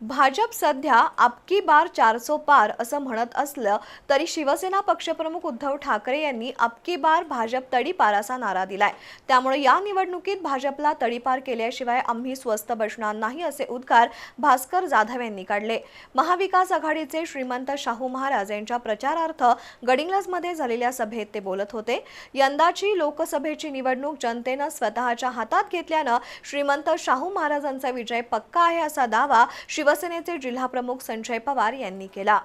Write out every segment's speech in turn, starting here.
भाजप सध्या आपकी बार चारसो पार असं म्हणत असलं तरी शिवसेना पक्षप्रमुख उद्धव ठाकरे यांनी आपकी बार भाजप तडीपार असा नारा दिलाय. त्यामुळे या निवडणुकीत भाजपला तडीपार केल्याशिवाय आम्ही स्वस्त बसणार नाही असे उद्गार भास्कर जाधव यांनी काढले. महाविकास आघाडीचे श्रीमंत शाहू महाराज यांच्या प्रचारार्थ गडिंग्लजमध्ये झालेल्या सभेत ते बोलत होते. यंदाची लोकसभेची निवडणूक जनतेनं स्वतःच्या हातात घेतल्यानं श्रीमंत शाहू महाराजांचा विजय पक्का आहे असा दावा शिवसेनेचे जिल्हाप्रमुख संजय पवार यांनी केला.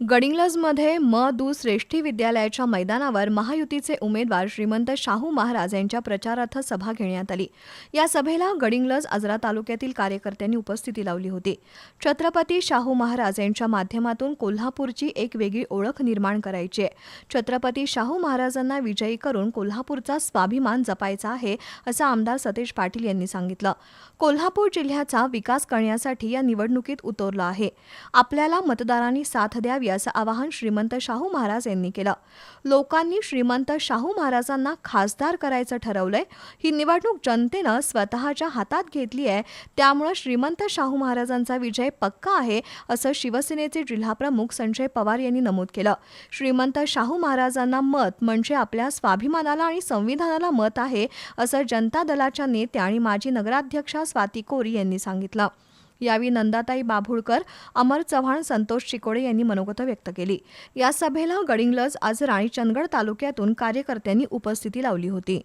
गडिंग्लजमध्ये म दू श्रेष्ठी विद्यालयाच्या मैदानावर महायुतीचे उमेदवार श्रीमंत शाहू महाराज यांच्या प्रचारार्थ सभा घेण्यात आली. या सभेला गडिंग्लज आजरा तालुक्यातील कार्यकर्त्यांनी उपस्थिती लावली होती. छत्रपती शाहू महाराज यांच्या माध्यमातून कोल्हापूरची एक वेगळी ओळख निर्माण करायची आहे. छत्रपती शाहू महाराजांना विजयी करून कोल्हापूरचा स्वाभिमान जपायचा आहे असं आमदार सतेज पाटील यांनी सांगितलं. कोल्हापूर जिल्ह्याचा विकास करण्यासाठी या निवडणुकीत उतरलं आहे. आपल्याला मतदारांनी साथ द्यावी असं आवाहन श्रीमंत शाहू महाराज यांनी केलं. लोकांनी श्रीमंत शाहू महाराजांना खासदार करायचं ठरवलंय. ही निवडणूक जनतेनं स्वतःच्या हातात घेतली आहे. त्यामुळं श्रीमंत शाहू महाराजांचा विजय पक्का आहे असं शिवसेनेचे जिल्हाप्रमुख संजय पवार यांनी नमूद केलं. श्रीमंत शाहू महाराजांना मत म्हणजे आपल्या स्वाभिमानाला आणि संविधानाला मत आहे असं जनता दलाच्या नेत्या आणि माजी नगराध्यक्षा स्वाती कोरी यांनी सांगितलं. यावेळी नंदाताई बाभुळकर अमर चव्हाण संतोष चिकोडे यांनी मनोगत व्यक्त केली. या सभेला गडिंगलज आज राणीचंदगड चंदगड तालुक्यातून कार्यकर्त्यांनी उपस्थिती लावली होती.